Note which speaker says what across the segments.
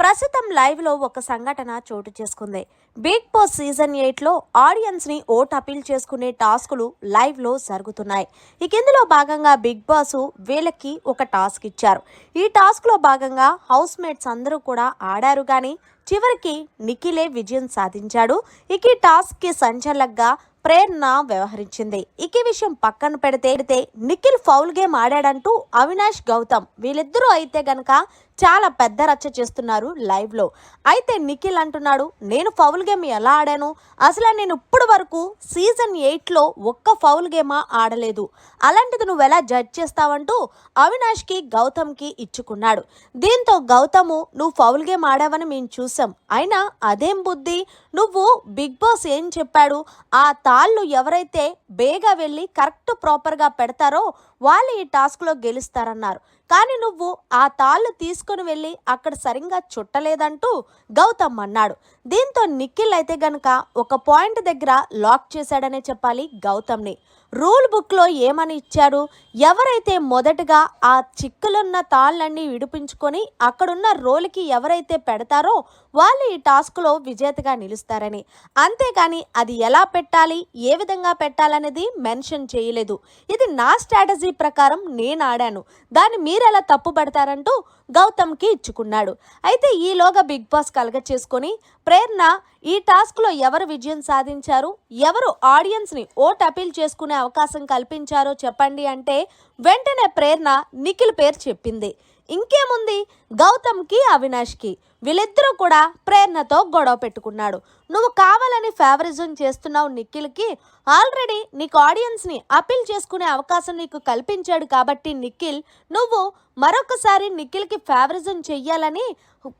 Speaker 1: ప్రస్తుతం లైవ్లో ఒక సంఘటన చోటు చేసుకుంది. బిగ్ బాస్ సీజన్ ఎయిట్లో ఆడియన్స్ని ఓట్ అపీల్ చేసుకునే టాస్కులు లైవ్లో జరుగుతున్నాయి. ఇక ఇందులో భాగంగా బిగ్ బాస్ వీళ్ళకి ఒక టాస్క్ ఇచ్చారు. ఈ టాస్క్లో భాగంగా హౌస్ మేట్స్ అందరూ కూడా ఆడారు కానీ చివరికి నిఖిలే విజయం సాధించాడు. ఇక ఈ టాస్క్కి ప్రేరణ వ్యవహరించింది. ఇక విషయం పక్కన పెడితే నిఖిల్ ఫౌల్ గేమ్ ఆడాడంటూ అవినాష్ గౌతమ్ వీళ్ళిద్దరూ అయితే గనక చాలా పెద్ద రచ్చ చేస్తున్నారు లైవ్లో అయితే నిఖిల్ అంటున్నాడు నేను ఫౌల్ గేమ్ ఎలా ఆడాను? అసలు నేను ఇప్పుడు వరకు సీజన్ ఎయిట్లో ఒక్క ఫౌల్ గేమా ఆడలేదు. అలాంటిది నువ్వు ఎలా జడ్జ్ చేస్తావంటూ అవినాష్కి గౌతమ్కి ఇచ్చుకున్నాడు. దీంతో గౌతము నువ్వు ఫౌల్ గేమ్ ఆడావని మేము చూసాం. అయినా అదేం బుద్ధి? నువ్వు బిగ్ బాస్ ఏం చెప్పాడు? ఆ తాళ్ళు ఎవరైతే బేగా వెళ్ళి కరెక్ట్ ప్రాపర్గా పెడతారో వాళ్ళు ఈ టాస్క్లో గెలుస్తారన్నారు. కానీ నువ్వు ఆ తాళ్ళు తీసుకుని వెళ్ళి అక్కడ సరిగ్గా చుట్టలేదంటూ గౌతమ్ అన్నాడు. దీంతో నిఖిల్ అయితే గనక ఒక పాయింట్ దగ్గర లాక్ చేశాడనే చెప్పాలి గౌతమ్ని. రూల్ బుక్లో ఏమని ఇచ్చాడు? ఎవరైతే మొదటగా ఆ చిక్కులున్న తాళ్ళన్నీ విడిపించుకొని అక్కడున్న రోల్కి ఎవరైతే పెడతారో వాళ్ళు ఈ టాస్క్లో విజేతగా నిలుస్తారని. అంతేకాని అది ఎలా పెట్టాలి? ఏ విధంగా పెట్టాలనేది మెన్షన్ చేయలేదు. ఇది నా స్ట్రాటజీ ప్రకారం నేను ఆడాను. దాన్ని మీరెలా తప్పు పడతారంటూ గౌతమ్కి ఇచ్చుకున్నాడు. అయితే ఈలోగా బిగ్ బాస్ కలగ చేసుకొని ప్రేరణ ఈ టాస్క్లో ఎవరు విజయం సాధించారు? ఎవరు ఆడియన్స్ని ఓట్ అపీల్ చేసుకునే అవకాశం కల్పించారో చెప్పండి అంటే వెంటనే ప్రేరణ నిఖిల్ పేరు చెప్పింది. ఇంకేముంది? గౌతమ్కి అవినాష్కి వీళ్ళిద్దరూ కూడా ప్రేరణతో గొడవ పెట్టుకున్నాడు. నువ్వు కావాలని ఫేవరిజం చేస్తున్నావు నిఖిల్కి ఆల్రెడీ నీకు ఆడియన్స్ని అపీల్ చేసుకునే అవకాశం నీకు కల్పించాడు కాబట్టి నిఖిల్ నువ్వు మరొకసారి నిఖిల్కి ఫేవరిజం చెయ్యాలని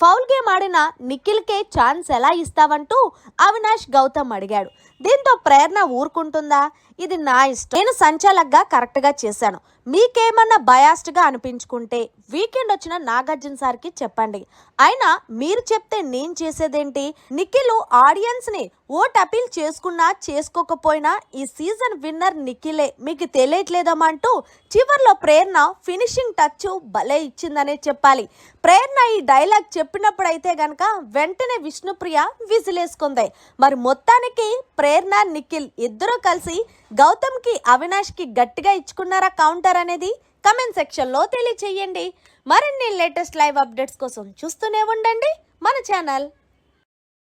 Speaker 1: ఫౌల్ గేమ్ ఆడిన నిఖిల్కే ఛాన్స్ ఎలా ఇస్తావంటూ అవినాష్ గౌతమ్ అడిగాడు. దీంతో ప్రేరణ ఊరుకుంటుందా? ఇది నా ఇష్టం. నేను సంచాలకగా కరెక్ట్గా చేశాను. మీకేమన్నా బయాస్డ్గా అనిపించుకుంటే వీకెండ్ వచ్చిన నాగార్జున సార్కి చెప్పండి. అయినా మీరు చెప్తే నేను చేసేదేంటి? నిఖిల్ ఆడియన్స్ని ఓట్ అపీల్ చేసుకున్నా చేసుకోకపోయినా ఈ సీజన్ విన్నర్ నిఖిలే. మీకు తెలియట్లేదమంటూ చివర్లో ప్రేరణ ఫినిషింగ్ టచ్ భలే ఇచ్చిందనే చెప్పాలి. ప్రేరణ ఈ డైలాగ్ చెప్పినప్పుడైతే గనక వెంటనే విష్ణుప్రియ విజిలేసుకుంది. మరి మొత్తానికి ప్రేరణ నిఖిల్ ఇద్దరూ కలిసి గౌతమ్కి అవినాష్కి గట్టిగా ఇచ్చుకున్నారా కౌంటర్ అనేది? కమెంట్ సెక్షన్లో తెలియచేయండి. మరిన్ని లేటెస్ట్ లైవ్ అప్డేట్స్ కోసం చూస్తూనే ఉండండి. మన ఛానల్